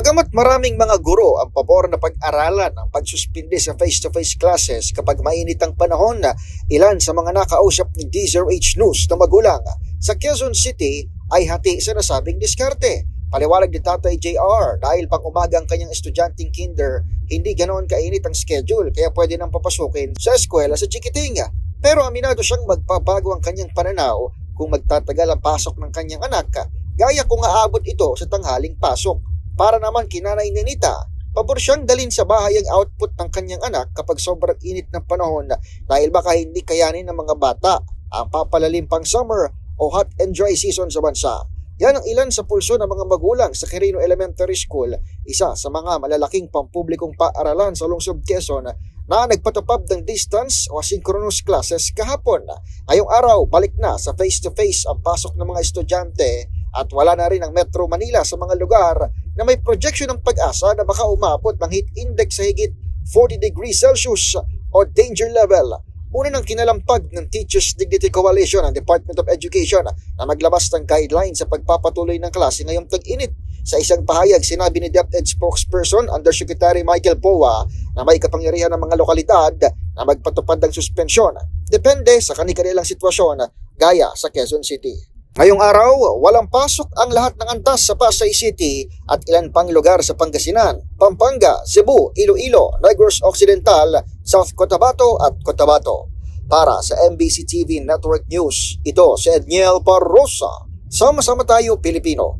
Bagamat maraming mga guro ang pabor na pag-aralan ang pagsuspindi sa face-to-face classes kapag mainit ang panahon, ilan sa mga nakausap ni DZRH News na magulang sa Quezon City ay hati sa nasabing diskarte. Paliwanag ni Tatay JR dahil pang umaga ang kanyang estudyanteng kinder, hindi ganoon kainit ang schedule kaya pwede nang papasukin sa eskwela sa Chikiting. Pero aminado siyang magpabago ang kanyang pananaw kung magtatagal ang pasok ng kanyang anak, gaya kung aabot ito sa tanghaling pasok. Para naman kinanay ni Nita, pabor siyang dalin sa bahay ang output ng kanyang anak kapag sobrang init ng panahon dahil baka hindi kayanin ng mga bata ang papalalim pang summer o hot and dry season sa bansa. Yan ang ilan sa pulso ng mga magulang sa Quirino Elementary School, isa sa mga malalaking pampublikong paaralan sa lungsod Quezon na nagpatupad ng distance o synchronous classes kahapon. Ngayong araw, balik na sa face-to-face ang pasok ng mga estudyante at wala na rin ang Metro Manila sa mga lugar na may projection ng pag-asa na baka umabot ng heat index sa higit 40 degrees Celsius o danger level. Una ng kinalampag ng Teachers Dignity Coalition ang Department of Education na maglabas ng guidelines sa pagpapatuloy ng klase ngayong tag-init. Sa isang pahayag, sinabi ni DepEd spokesperson Undersecretary Michael Poa na may kapangyarihan ng mga lokalidad na magpatupad ng suspensyon. Depende sa kanilang sitwasyon gaya sa Quezon City. Ngayong araw, walang pasok ang lahat ng antas sa Pasay City at ilan pang lugar sa Pangasinan, Pampanga, Cebu, Iloilo, Negros Occidental, South Cotabato at Cotabato. Para sa MBC TV Network News, ito si Edniel Parrosa. Sama-sama tayo Pilipino.